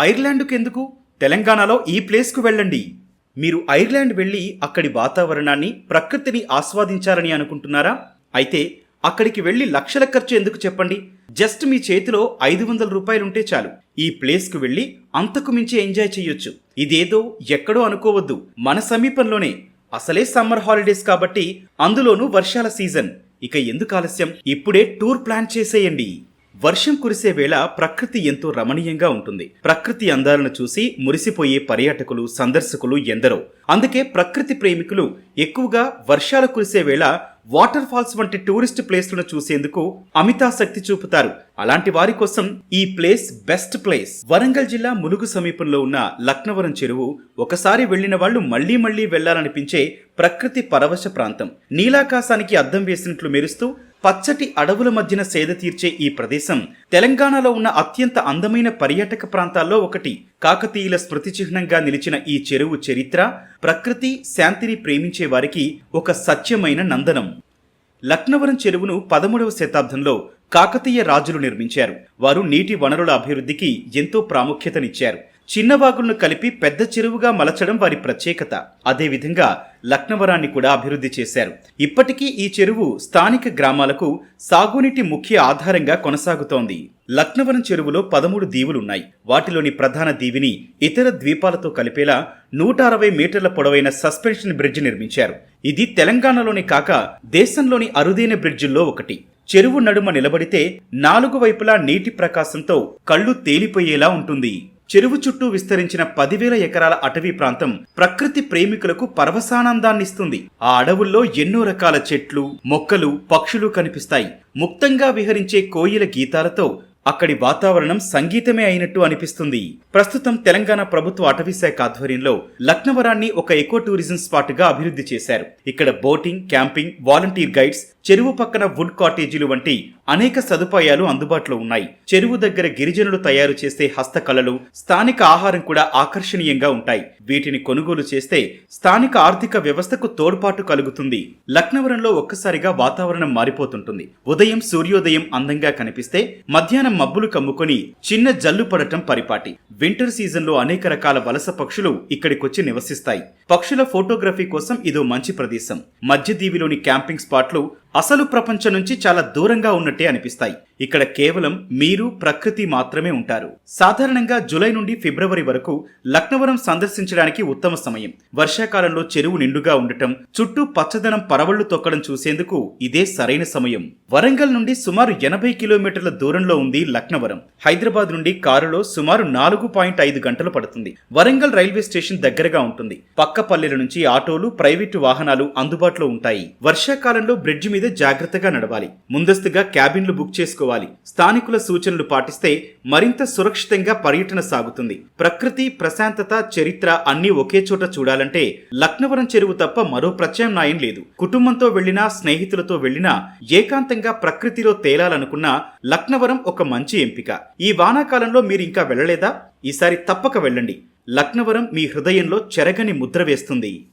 ఐర్లాండ్కు ఎందుకు తెలంగాణలో ఈ ప్లేస్కు వెళ్ళండి. మీరు ఐర్లాండ్ వెళ్ళి అక్కడి వాతావరణాన్ని ప్రకృతిని ఆస్వాదించాలని అనుకుంటున్నారా? అయితే అక్కడికి వెళ్ళి లక్షల ఖర్చు ఎందుకు చెప్పండి? జస్ట్ మీ చేతిలో ఐదు వందల రూపాయలుంటే చాలు. ఈ ప్లేస్కు వెళ్ళి అంతకు మించి ఎంజాయ్ చేయొచ్చు ఇదేదో ఎక్కడో అనుకోవద్దు. మన సమీపంలోనే. అసలే సమ్మర్ హాలిడేస్ కాబట్టి అందులోనూ వర్షాల సీజన్. ఇక ఎందుకు ఆలస్యం? ఇప్పుడే టూర్ ప్లాన్ చేసేయండి. వర్షం కురిసే వేళ ప్రకృతి ఎంతో రమణీయంగా ఉంటుంది. ప్రకృతి అందాలను చూసి మురిసిపోయే పర్యాటకులు సందర్శకులు ఎందరో. అందుకే ప్రకృతి ప్రేమికులు ఎక్కువగా వర్షాలు కురిసే వేళ వాటర్ ఫాల్స్ వంటి టూరిస్ట్ ప్లేస్లను చూసేందుకు అమితాసక్తి చూపుతారు. అలాంటి వారి కోసం ఈ ప్లేస్ బెస్ట్ ప్లేస్. వరంగల్ జిల్లా ములుగు సమీపంలో ఉన్న లక్నవరం చెరువు ఒకసారి వెళ్ళిన వాళ్ళు మళ్ళీ మళ్ళీ వెళ్ళాలనిపించే ప్రకృతి పరవశ ప్రాంతం. నీలాకాశానికి అద్దం వేసినట్లు మెరుస్తూ పచ్చటి అడవుల మధ్యన సేద తీర్చే ఈ ప్రదేశం తెలంగాణలో ఉన్న అత్యంత అందమైన పర్యాటక ప్రాంతాల్లో ఒకటి. కాకతీయుల స్మృతి చిహ్నంగా నిలిచిన ఈ చెరువు చరిత్ర ప్రకృతి శాంతిని ప్రేమించే వారికి ఒక సత్యమైన నందనం. లక్నవరం చెరువును పదమూడవ శతాబ్దంలో కాకతీయ రాజులు నిర్మించారు. వారు నీటి వనరుల అభివృద్ధికి ఎంతో ప్రాముఖ్యతనిచ్చారు. చిన్న వాగులను కలిపి పెద్ద చెరువుగా మలచడం వారి ప్రత్యేకత. అదేవిధంగా లక్నవరాన్ని కూడా అభివృద్ధి చేశారు. ఇప్పటికీ ఈ చెరువు స్థానిక గ్రామాలకు సాగునీటి ముఖ్య ఆధారంగా కొనసాగుతోంది. లక్నవరం చెరువులో పదమూడు దీవులున్నాయి. వాటిలోని ప్రధాన దీవిని ఇతర ద్వీపాలతో కలిపేలా నూట అరవై మీటర్ల పొడవైన సస్పెన్షన్ బ్రిడ్జ్ నిర్మించారు. ఇది తెలంగాణలోని కాక దేశంలోని అరుదైన బ్రిడ్జిల్లో ఒకటి. చెరువు నడుమ నిలబడితే నాలుగు వైపులా నీటి ప్రకాశంతో కళ్ళు తేలిపోయేలా ఉంటుంది. చెరువు చుట్టూ విస్తరించిన పదివేల ఎకరాల అటవీ ప్రాంతం ప్రకృతి ప్రేమికులకు పరవశానందాన్నిస్తుంది. ఆ అడవుల్లో ఎన్నో రకాల చెట్లు మొక్కలు పక్షులు కనిపిస్తాయి. ముక్తంగా విహరించే కోయిల గీతాలతో అక్కడి వాతావరణం సంగీతమే అయినట్టు అనిపిస్తుంది. ప్రస్తుతం తెలంగాణ ప్రభుత్వ అటవీ శాఖ ఆధ్వర్యంలో లక్నవరాన్ని ఒక ఎకో టూరిజం స్పాట్గా అభివృద్ధి చేశారు. ఇక్కడ బోటింగ్ క్యాంపింగ్ వాలంటీర్ గైడ్స్ చెరువు పక్కన వుడ్ కాటేజీలు వంటి అనేక సదుపాయాలు అందుబాటులో ఉన్నాయి. చెరువు దగ్గర గిరిజనులు తయారు చేసే హస్తకళలు స్థానిక ఆహారం కూడా ఆకర్షణీయంగా ఉంటాయి. వీటిని కొనుగోలు చేస్తే స్థానిక ఆర్థిక వ్యవస్థకు తోడ్పాటు కలుగుతుంది. లక్నవరంలో ఒక్కసారిగా వాతావరణం మారిపోతుంటుంది. ఉదయం సూర్యోదయం అందంగా కనిపిస్తే మధ్యాహ్నం మబ్బులు కమ్ముకొని చిన్న జల్లు పడటం పరిపాటి. వింటర్ సీజన్లో అనేక రకాల వలస పక్షులు ఇక్కడికొచ్చి నివసిస్తాయి. పక్షుల ఫోటోగ్రఫీ కోసం ఇదో మంచి ప్రదేశం. మధ్య దీవిలోని క్యాంపింగ్ స్పాట్లు అసలు ప్రపంచం నుంచి చాలా దూరంగా ఉన్నట్టే అనిపిస్తాయి. ఇక్కడ కేవలం మీరు ప్రకృతి మాత్రమే ఉంటారు. సాధారణంగా జూలై నుండి ఫిబ్రవరి వరకు లక్నవరం సందర్శించడానికి ఉత్తమ సమయం. వర్షాకాలంలో చెరువు నిండుగా ఉండటం చుట్టూ పచ్చదనం పరవళ్ళు తొక్కడం చూసేందుకు ఇదే సరైన సమయం. వరంగల్ నుండి సుమారు ఎనభై కిలోమీటర్ల దూరంలో ఉంది లక్నవరం. హైదరాబాద్ నుండి కారులో సుమారు నాలుగు పాయింట్ ఐదు గంటలు పడుతుంది. వరంగల్ రైల్వే స్టేషన్ దగ్గరగా ఉంటుంది. పక్క పల్లెల నుంచి ఆటోలు ప్రైవేటు వాహనాలు అందుబాటులో ఉంటాయి. వర్షాకాలంలో బ్రిడ్జ్ మీద జాగ్రత్తగా నడవాలి. ముందస్తుగా క్యాబిన్లు బుక్ చేసుకోవాలి. స్థానికుల సూచనలు పాటిస్తే మరింత సురక్షితంగా పర్యటన సాగుతుంది. ప్రకృతి ప్రశాంతత చరిత్ర అన్నీ ఒకే చోట చూడాలంటే లక్నవరం చెరువు తప్ప మరో ప్రత్యామ్నాయం లేదు. కుటుంబంతో వెళ్ళినా స్నేహితులతో వెళ్ళినా ఏకాంతంగా ప్రకృతిలో తేలాలనుకున్నా లక్నవరం ఒక మంచి ఎంపిక. ఈ వానాకాలంలో మీరు ఇంకా వెళ్ళలేదా? ఈసారి తప్పక వెళ్ళండి. లక్నవరం మీ హృదయంలో చెరగని ముద్ర వేస్తుంది.